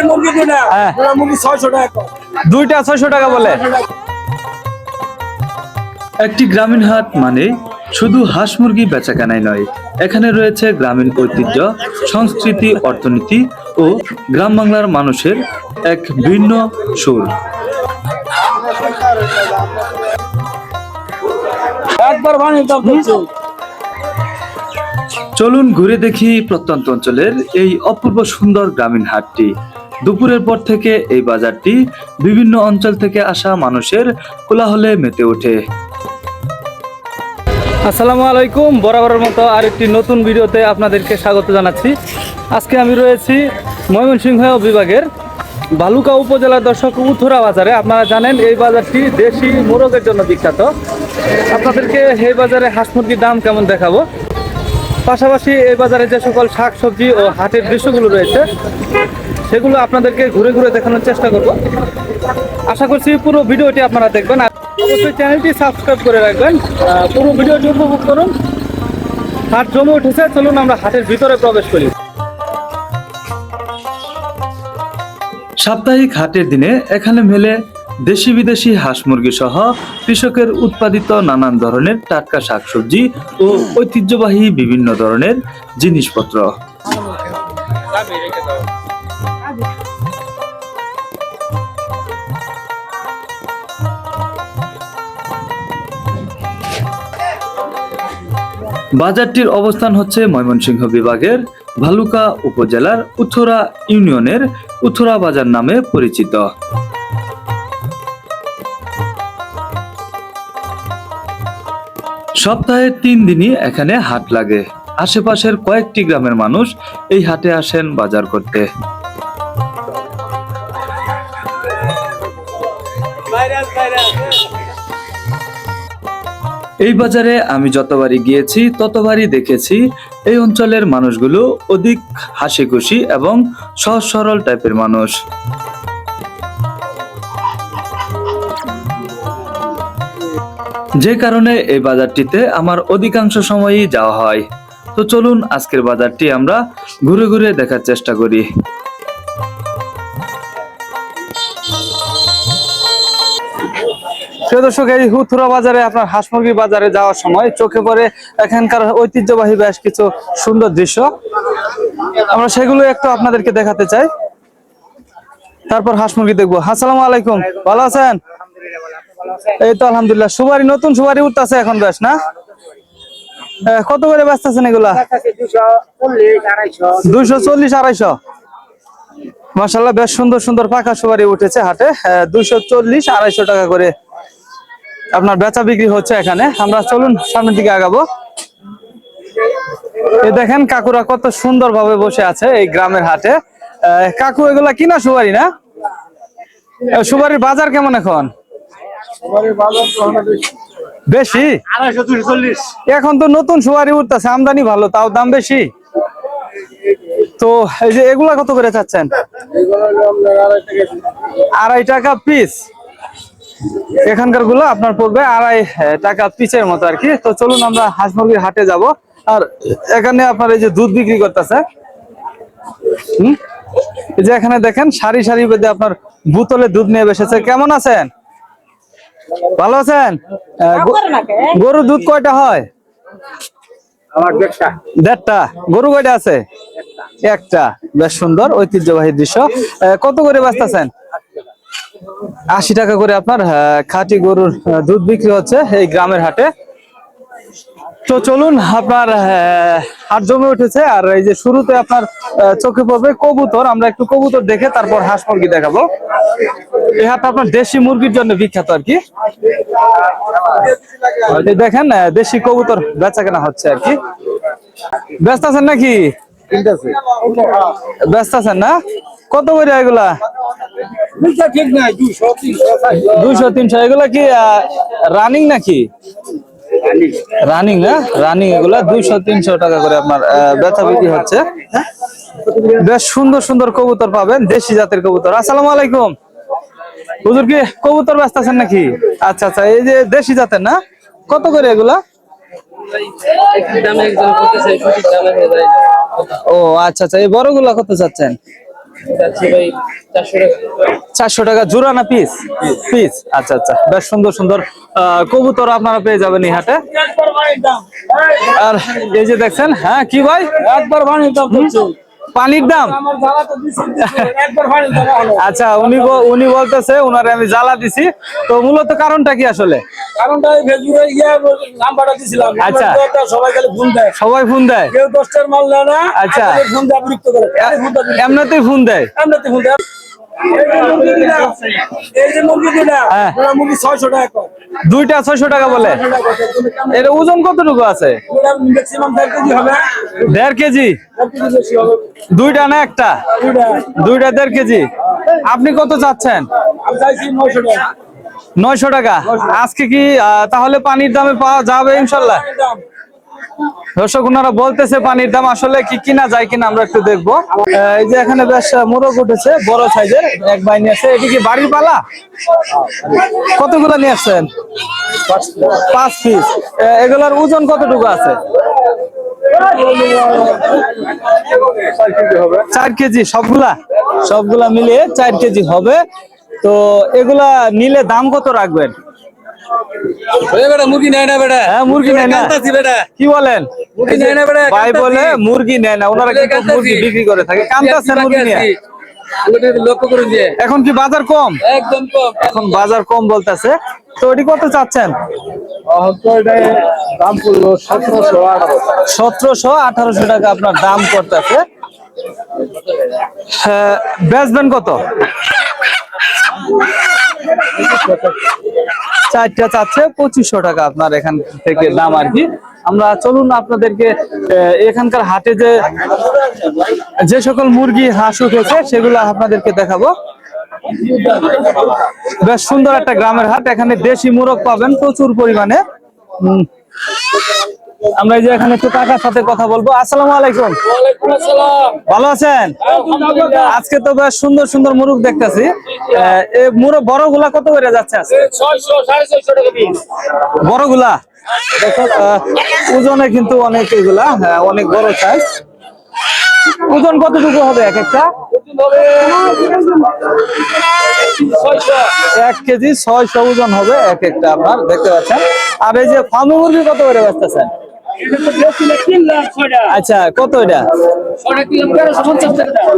দেশি মুরগি দুটা হ্যাঁ। মুরগি ছয়শো টাকা দুইটা ছয়শো টাকা বলে। একটি গ্রামীণ হাট মানে শুধু হাঁস মুরগি বেচাকেনাই নয় এখানে রয়েছে গ্রামীণ ঐতিহ্য সংস্কৃতি অর্থনীতি ও গ্রাম বাংলার মানুষের এক ভিন্ন সুর। একবার চলুন ঘুরে দেখি প্রত্যন্ত অঞ্চলের এই অপূর্ব সুন্দর গ্রামীণ হাটটি। দুপুরের পর থেকে এই বাজারটি বিভিন্ন অঞ্চল থেকে আসা মানুষের কোলাহলে মেতে ওঠে। আসসালামু আলাইকুম, বরাবরের মতো আরেকটি নতুন ভিডিওতে আপনাদেরকে স্বাগত জানাচ্ছি। আজকে আমি রয়েছি ময়মনসিংহ বিভাগের বালুকা উপজেলার দর্শক উথুরা বাজারে। আপনারা জানেন এই বাজারটি দেশি মোরগের জন্য বিখ্যাত। আপনাদেরকে এই বাজারে হাঁস মুরগির দাম কেমন দেখাবো? পাশাপাশি এই বাজারে যে সকল শাক সবজি ও হাটের দৃশ্যগুলো রয়েছে সেগুলো আপনাদেরকে ঘুরে ঘুরে দেখানোর চেষ্টা করব। আশা করছি পুরো ভিডিওটি আপনারা দেখবেন। আর অবশ্যই চ্যানেলটি সাবস্ক্রাইব করে রাখবেন। পুরো ভিডিওটি উপভোগ করুন। হাট জমে উঠেছে, চলুন আমরা হাটের ভিতরে প্রবেশ করি। সাপ্তাহিক হাটের দিনে এখানে মেলে দেশি বিদেশি হাঁস মুরগি সহ কৃষকের উৎপাদিত নানান ধরনের টাটকা শাকসবজি ও ঐতিহ্যবাহী বিভিন্ন ধরনের জিনিসপত্র। বাজারটির অবস্থান হচ্ছে ময়মনসিংহ বিভাগের ভালুকা উপজেলার উথুরা ইউনিয়নের উথরা বাজার নামে পরিচিত। সপ্তাহে তিন দিনই এখানে হাট লাগে। আশেপাশের কয়েকটি গ্রামের মানুষ এই হাটে আসেন বাজার করতে। এই বাজারে আমি যতবারই গিয়েছি, ততবারই দেখেছি এই অঞ্চলের মানুষগুলো অধিক হাসি খুশি এবং সহজ সরল টাইপের মানুষ। যে কারণে এই বাজারটিতে আমার অধিকাংশ সময়ই যাওয়া হয়। তো চলুন আজকের বাজারটি আমরা ঘুরে ঘুরে দেখার চেষ্টা করি। প্রিয় দর্শক, এই হুথুরা বাজারে আপনার হাঁস মুরগি বাজারে যাওয়ার সময় চোখে পড়ে এখানকার ঐতিহ্যবাহী বেশ কিছু সুন্দর দৃশ্য। আমরা সেগুলো একটু আপনাদেরকে দেখাতে চাই। তারপর হাঁস মুরগি দেখব। আসসালামু আলাইকুম। ভালো আছেন? এই তো আলহামদুলিল্লাহ। সুবারি নতুন সুবারি উঠতেছে এখন বেশ, না? কত করে ব্যস্ত এগুলা? দুইশো চল্লিশ, আড়াইশো। মাসাল্লাহ বেশ সুন্দর সুন্দর পাকা সুপারি উঠেছে হাটে। দুইশো চল্লিশ, আড়াইশো টাকা করে আপনার বেচা বিক্রি হচ্ছে এখানে। আমরা চলুন সামনের দিকে আগাবো। এই দেখেন কাকুরা কত সুন্দর ভাবে বসে আছে এই গ্রামের হাটে। কাকু এগুলা কিনা সুপারি না? আহ, সুপারির বাজার কেমন এখন? বেশি। এখন তো নতুন সুপারি উঠতেছে আমদানি ভালো তাও দাম বেশি। তো এই যে এগুলা কত করে চাচ্ছেন? আড়াই টাকা। পিস এখানকারগুলো আপনার পড়বে আড়াই টাকা পিসের মতো আর কি। তো চলুন আমরা হাঁস মুরগির হাটে যাব। আর এখানে আপনার এই যে দুধ বিক্রি করতেছে। হুম? এই যে এখানে দেখেন সারি সারি বেঁধে আপনার বোতলে দুধ নিয়ে বসেছে। কেমন আছেন? ভালো আছেন? আহ, গো- গরুর দুধ কয়টা হয়? আমার দেড়টা। গরু কয়টা আছে? একটা। বেশ সুন্দর ঐতিহ্যবাহী দৃশ্য। আহ, কত করে ব্যস্তাছেন আশি টাকা করে আপনার খাঁটি গরুর দুধ বিক্রি হচ্ছে এই গ্রামের হাটে। তো চলুন আপনার হাট জমে উঠেছে আর এই যে শুরুতে আপনার চোখে পড়বে কবুতর। আমরা একটু কবুতর দেখে তারপর হাঁস মুরগি দেখাবো। এই হাট আপনার দেশি মুরগির জন্য বিখ্যাত আর কি। দেখেন দেশি কবুতর বেচা কেনা হচ্ছে আর কি। ব্যস্ত আছেন নাকি? ব্যস্ত আছেন না? কত করে এগুলা? দুইশো তিনশো এগুলা কি রানিং নাকি? রানিং না? রানিং এগুলা দুইশো তিনশো টাকা করে আপনার বেচা বিক্রি হচ্ছে। বেশ সুন্দর সুন্দর কবুতর পাবেন দেশি জাতের কবুতর। আসসালামু আলাইকুম। হুজুর কি কবুতর ব্যস্ত আছেন নাকি? আচ্ছা আচ্ছা এই যে দেশি জাতের না? কত করে এগুলা? ও আচ্ছা আচ্ছা এই বড়গুলা কত চাচ্ছেন? চারশো টাকা। জোড়া না পিস পিস আচ্ছা আচ্ছা। বেশ সুন্দর সুন্দর। আহ, কবুতর আপনারা পেয়ে যাবেন এই হাটে। আর এই যে দেখছেন হ্যাঁ কি ভাই? একবার বানিয়ে দাম পানির দাম? আচ্ছা উনি উনি বলতেছে উনার আমি জ্বালা দিছি। তো মূলত কারণটা কি আসলে? ইয়ে আচ্ছা। সবাই ফোন দেয়। সবাই ফোন দেয়? কেউ দশটার মাল না আচ্ছা। এমনিতেই ফোন দেয়? এমনিতে ফোন দেয়। হ্যাঁ। দুইটা ছয়শো টাকা বলে। এর ওজন কতটুকু আছে? দেড় কেজি। দুইটা না একটা? দুইটা দেড় কেজি। আপনি কত চাচ্ছেন? নয়শো টাকা। আজকে কি তাহলে পানির দামে পাওয়া যাবে ইনশাল্লাহ? দর্শক, ওনারা বলতেছে পানির দাম আসলে কি কিনা যায় কিনা আমরা একটু দেখব। এই যে এখানে বেশ মোরগ উঠেছে, বড় সাইজের, এক বাই আসছে। এটি কি বাড়ির পালা? কতগুলো নিয়ে আসছেন? পাঁচ পিস। এগুলোর ওজন কতটুকু আছে? চার কেজি সবগুলা? সবগুলা মিলিয়ে চার কেজি হবে। তো এগুলা নিলে দাম কত রাখবেন? বেটা মুরগি নেয় না বেটা। হ্যাঁ মুরগি নেয় না। বেটা। কি বলেন? মুরগি নেয় না বেটা, ভাই বলে মুরগি নেয় না ওনারা কিন্তু মুরগি বিক্রি করে থাকে। কান্তাছেন মুরগি নিয়ে। লক্ষ্য করুন যে এখন কি বাজার কম? একদম কম। এখন বাজার কম বলতেছে। তো এটি কত চাচ্ছেন? সতেরোশো সতেরোশো আঠারোশো টাকা আপনার দাম করতেছে হ্যাঁ, বেচবেন কত? চারটা চাচ্ছে, পঁচিশশো টাকা আপনার এখান থেকে দাম আর কি। আমরা চলুন আপনাদেরকে এখানকার হাটে যে যে সকল মুরগি হাঁস উঠেছে, সেগুলো আপনাদেরকে দেখাবো। বেশ সুন্দর একটা গ্রামের হাট, এখানে দেশি মুরগ পাবেন প্রচুর পরিমাণে। আমরা এই যে এখানে একটু কাকার সাথে কথা বলব। আসসালামু আলাইকুম। ভালো আছেন? আজকে তো বেশ সুন্দর সুন্দর মুরগ দেখতেছি। মুরগ বড়গুলা কত করে যাচ্ছে বড়গুলা? আহ, ওজনে কিন্তু অনেক এগুলা হ্যাঁ, অনেক বড় সাইজ ওজন কতটুকু হবে এক একটা? এক কেজি ছয়শো ওজন হবে এক একটা আপনার দেখতে পাচ্ছেন। আর এই যে ফার্মি মুরগি কত করে বেচতেছেন? আচ্ছা কত এটা?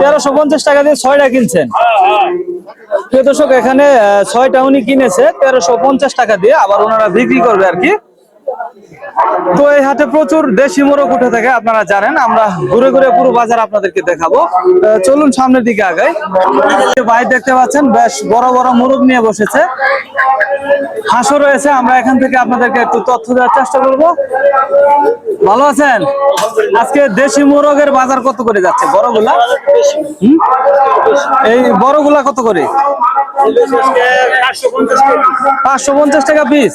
তেরোশো পঞ্চাশ টাকা। দিয়ে ছয়টা কিনছেন? প্রিয় দর্শক এখানে ছয়টা উনি কিনেছে তেরোশো পঞ্চাশ টাকা দিয়ে আবার ওনারা বিক্রি করবে আর কি। তো এই হাটে প্রচুর দেশি মোরগ উঠে থাকে, আপনারা জানেন। আমরা ঘুরে ঘুরে পুরো বাজার আপনাদেরকে দেখাবো। চলুন সামনের দিকে আগাই। ভাই দেখতে পাচ্ছেন, বেশ বড় বড় মোরগ নিয়ে বসেছে। হাঁসও রয়েছে, আমরা এখান থেকে আপনাদেরকে একটু তথ্য দেওয়ার চেষ্টা করব। ভালো আছেন? আজকে দেশি মোরগের বাজার কত করে যাচ্ছে? বড়গুলা? এই বড়গুলা কত করে? পাঁচশো পঞ্চাশ টাকা পিস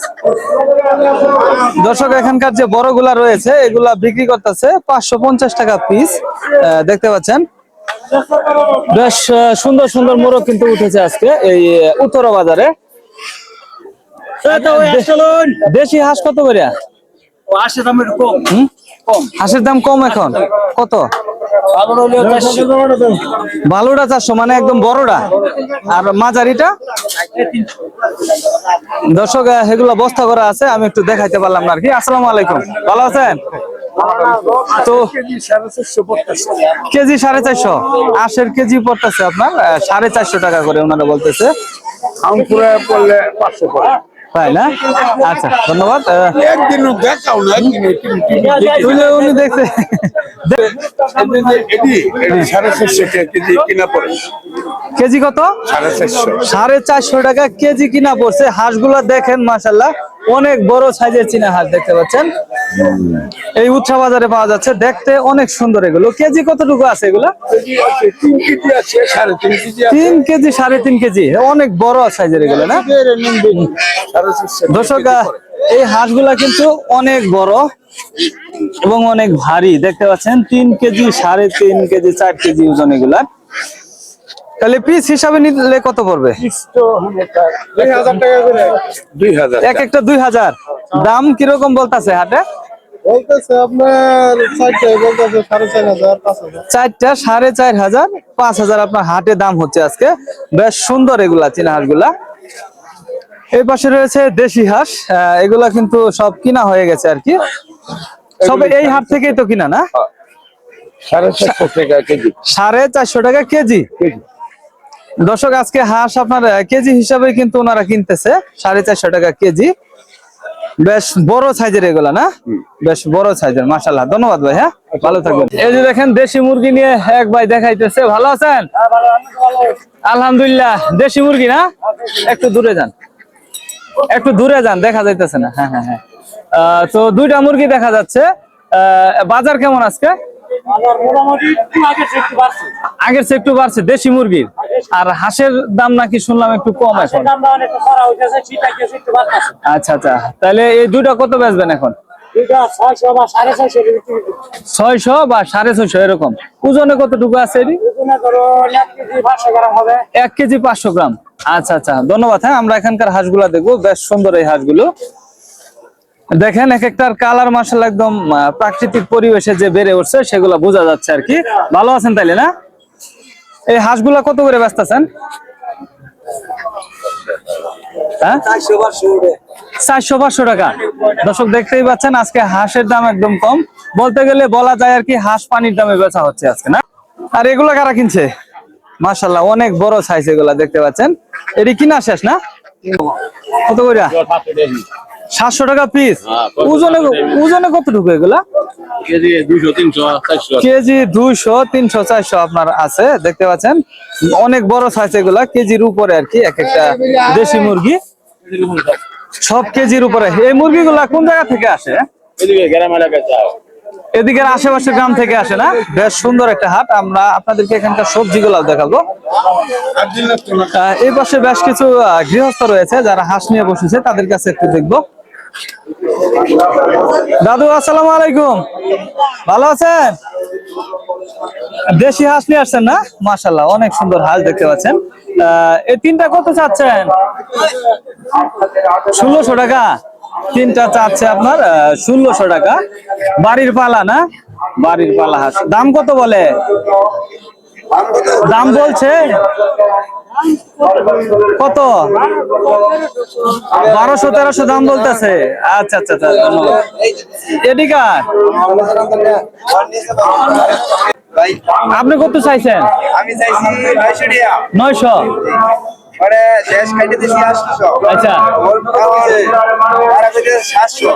দর্শক এখানকার যে বড়গুলা রয়েছে এগুলা বিক্রি করতেছে পাঁচশো পঞ্চাশ টাকা পিস দেখতে পাচ্ছেন? বেশ সুন্দর সুন্দর মোরগ কিন্তু উঠেছে আজকে এই উত্তরা বাজারে। দেশি হাঁস কত করে? হাঁসের দাম কম এখন। কত? ভালোটা চারশো। মানে একদম বড়টা। আর মাঝারিটা? দর্শক এগুলো বস্তা করা আছে আমি একটু দেখাইতে পারলাম না আর কি আসসালামু আলাইকুম। ভালো আছেন? তো কেজি সাড়ে চারশো। আশের কেজি পড়তেছে আপনার সাড়ে চারশো টাকা করে ওনারা বলতেছে। আমপুরে পড়লে পাঁচশো পড়ে। তাই না? আচ্ছা ধন্যবাদ দেখাও না উনি দেখছে। কেজি পড়ে? কেজি কত? সাড়ে চারশো। সাড়ে চারশো টাকা কেজি কিনা পড়ছে হাঁসগুলা দেখেন মাসাল্লাহ অনেক বড় সাইজের চীনা হাঁস দেখতে পাচ্ছেন। এই উৎসা বাজারে পাওয়া যাচ্ছে। দেখতে অনেক সুন্দর এগুলো। কেজি কতটুকু আছে এগুলা? তিন কেজি সাড়ে তিন কেজি। অনেক বড় সাইজের এগুলো, না? দর্শক এই হাঁসগুলা কিন্তু অনেক বড় এবং অনেক ভারী। দেখতে পাচ্ছেন, তিন কেজি সাড়ে তিন কেজি, চার কেজি ওজন এগুলা তাহলে পিস হিসাবে নিলে কত পড়বে? হাজার এক একটা দুই হাজার। দাম কীরকম বলতেছে হাটে? চারটা সাড়ে চার হাজার পাঁচ হাজার। আপনার হাটে দাম হচ্ছে আজকে। বেশ সুন্দর এগুলা চীনা হাঁসগুলা এই পাশে রয়েছে দেশি হাঁস। এগুলা কিন্তু সব কিনা হয়ে গেছে আর কি। সব এই হাট থেকেই তো কিনা না? সাড়ে চারশো টাকা কেজি। সাড়ে চারশো টাকা কেজি। দর্শক আজকে হাঁস আপনার কেজি হিসাবে কিন্তু ওনারা কিনতেছে সাড়ে চারশো টাকা কেজি। বেশ বড় সাইজের এগুলা না? বেশ বড় সাইজের মাশাল্লাহ ধন্যবাদ ভাই হ্যাঁ? ভালো থাকবেন। এই যে দেখেন দেশি মুরগি নিয়ে এক ভাই দেখাইতেছে। ভালো আছেন? আলহামদুলিল্লাহ। দেশি মুরগি না? একটু দূরে যান। একটু দূরে যান দেখা যাইতেছে না। হ্যাঁ হ্যাঁ হ্যাঁ। আহ, তো দুইটা মুরগি দেখা যাচ্ছে। আহ, বাজার কেমন আজকে? আগের চেয়ে একটু বাড়ছে দেশি মুরগির? আর হাঁসের দাম নাকি শুনলাম একটু কম এখন। আচ্ছা আচ্ছা। তাহলে এই দুইটা কত বেচবেন এখন? ছয়শো বা সাড়ে ছয়শো এরকম। ওজনে কতটুকু আছে এক কেজি পাঁচশো গ্রাম আচ্ছা আচ্ছা। ধন্যবাদ হ্যাঁ আমরা এখানকার হাঁসগুলা দেখব। বেশ সুন্দর এই হাঁসগুলো। দেখেন এক একটার কালার মার্শাল একদম প্রাকৃতিক পরিবেশে যে বেড়ে উঠছে সেগুলো বোঝা যাচ্ছে আর কি। ভালো আছেন তাইলে না? এই হাঁসগুলা কত করে ব্যস্তেছেন হ্যাঁ? চারশো টাকা। দর্শক, দেখতেই পাচ্ছেন আজকে হাঁসের দাম একদম কম। বলতে গেলে বলা যায় আর কি হাঁস পানির দামে বেচা হচ্ছে আজকে, না? আর এগুলো কারা কিনছে? মাশাল্লাহ অনেক বড় সাইজ এগুলা, দেখতে পাচ্ছেন। এটি কিনা শেষ, না? কত করে সাতশো টাকা পিস ওজনে ওজনে কতটুকু এগুলা? কেজি দুইশো তিনশো চারশো। আপনার আছে দেখতে পাচ্ছেন। অনেক বড় সাইজ এগুলা কেজির উপরে আর কি এক একটা দেশি মুরগি। সব কেজির উপরে। এই মুরগিগুলা কোন জায়গা থেকে আসে? গ্রাম এলাকায় এদিকের আশেপাশের গ্রাম থেকে আসে না? বেশ সুন্দর একটা হাট। আমরা আপনাদেরকে এখানকার সবজি সবজিগুলো দেখাবো এই পাশে বেশ কিছু গৃহস্থ রয়েছে যারা হাঁস নিয়ে বসেছে তাদের কাছে একটু দেখব। দাদু আসসালামু আলাইকুম। ভালো আছেন? দেশি হাঁস নিয়ে আসছেন না? মাশাল্লাহ অনেক সুন্দর হাঁস দেখতে পাচ্ছেন। আহ, এই তিনটা কত চাচ্ছেন? ষোলোশো টাকা। তিনটা চাচ্ছে আপনার ষোলোশো টাকা। বাড়ির পালা না? বাড়ির পালা হাঁস। দাম কত বলে? দাম বলছে? কত? বারোশো তেরোশো দাম বলতেছে। আচ্ছা আচ্ছা আচ্ছা ধন্যবাদ। এদিকার আপনি কত চাইছেন? আমি চাইছি নয়শো? শেষ খাইতে দিছি আটশো আচ্ছা। সাতশো।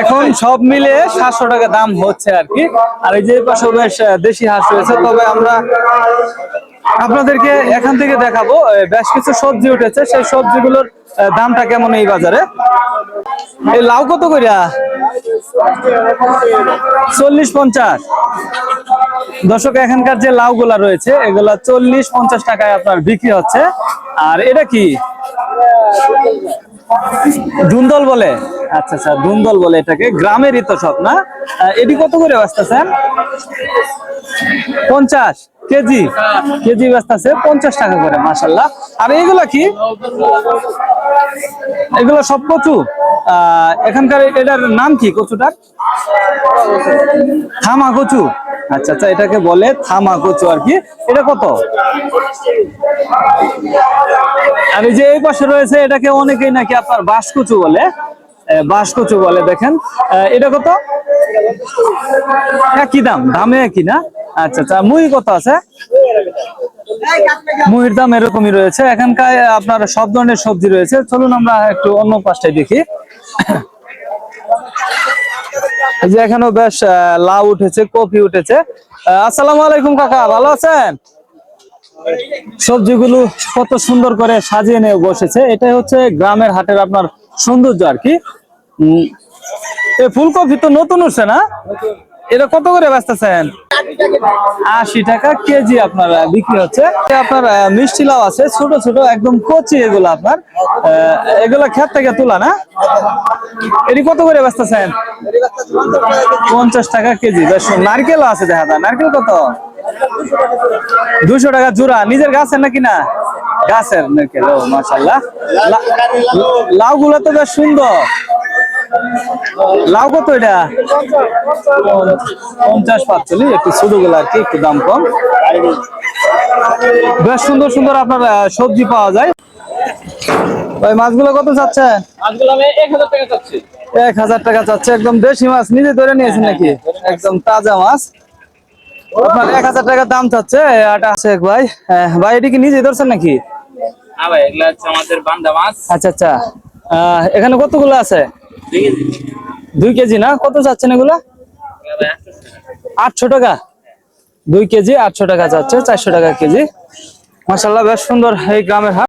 এখন সব মিলে সাতশো টাকা দাম হচ্ছে আর কি। আর এই যে পাশে বেশ দেশি হাঁস রয়েছে তবে আমরা আপনাদেরকে এখান থেকে দেখাবো বেশ কিছু সবজি উঠেছে। সেই সবজিগুলোর দামটা কেমন এই বাজারে? এই লাউ কত করিয়া চল্লিশ পঞ্চাশ। দর্শক এখানকার যে লাউ গুলা রয়েছে এগুলা চল্লিশ পঞ্চাশ টাকায় আপনার বিক্রি হচ্ছে। আর এটা কি? ধুন্দল বলে? আচ্ছা আচ্ছা ধুন্দল বলে এটাকে। গ্রামেরই তো সব না এটি কত করে বাঁচতেছেন পঞ্চাশ কেজি? কেজি বাঁচতেছে পঞ্চাশ টাকা করে মাসাল্লাহ আর এগুলা কি? এগুলো সব কচু? আহ, এখানকার এটার নাম কি কচুটার? থামা কচু। আচ্ছা আচ্ছা এটাকে বলে থামা কচু আর কি। এটা কত? আর যে এই পাশে রয়েছে এটাকে অনেকেই নাকি আপনার বাঁশকুচু বলে। আহ, বাঁশকুচু বলে দেখেন। এটা কত? কি দাম? দামে একই না? আচ্ছা আচ্ছা মুই কত আছে? মুহির দাম এরকমই রয়েছে। এখানকার আপনার সব ধরনের সবজি রয়েছে। চলুন আমরা একটু অন্য পাশটায় দেখি। যে এখানেও বেশ লাউ উঠেছে, কপি উঠেছে। আসসালামু আলাইকুম কাকা, ভালো আছেন? সবজিগুলো কত সুন্দর করে সাজিয়ে নিয়ে বসেছে। এটাই হচ্ছে গ্রামের হাটের আপনার সৌন্দর্য আর কি। ফুলকপি তো নতুন হচ্ছে না? এটা কত করে বেচতেছেন? আশি টাকা কেজি আপনার বিক্রি হচ্ছে। আপনার মিষ্টি লাউ আছে, ছোট ছোট, একদম কচি এগুলো আপনার। এগুলো ক্ষেত থেকে তোলা না? এটি কত করে বেচতেছেন? পঞ্চাশ টাকা কেজি। বেশ, নারকেল আছে দেখা যায়। নারকেল কত? দুশো টাকা জোড়া। নিজের গাছের নাকি না? গাছের নারকেল মাসাল্লাহ লাউ গুলো তো বেশ সুন্দর। লাউ কত এটা? পঞ্চাশ পাঁচচল্লিশ একটু ছোটগুলো আর কি একটু দাম কম। বেশ সুন্দর সুন্দর আপনার সবজি পাওয়া যায়। ভাই মাছগুলো কত চাচ্ছে আমি এক হাজার টাকা চাচ্ছি। টাকা একদম দেশি মাছ নিজে ধরে নিয়েছেন নাকি? একদম তাজা মাছ। আপনার এক হাজার টাকা দাম চাচ্ছে আটা আছে ভাই। ভাই এটি কি নিজে ধরছেন নাকি? হ্যাঁ ভাই এগুলা হচ্ছে আমাদের বান্দা মাছ। আচ্ছা আচ্ছা। এখানে কতগুলো আছে? দুই কেজি। না? কত চাচ্ছেন এগুলো? আটশো টাকা। দুই কেজি, আটশো টাকা চাচ্ছে, চারশো টাকা কেজি। মাসাল্লাহ বেশ সুন্দর এই গ্রামের হাট।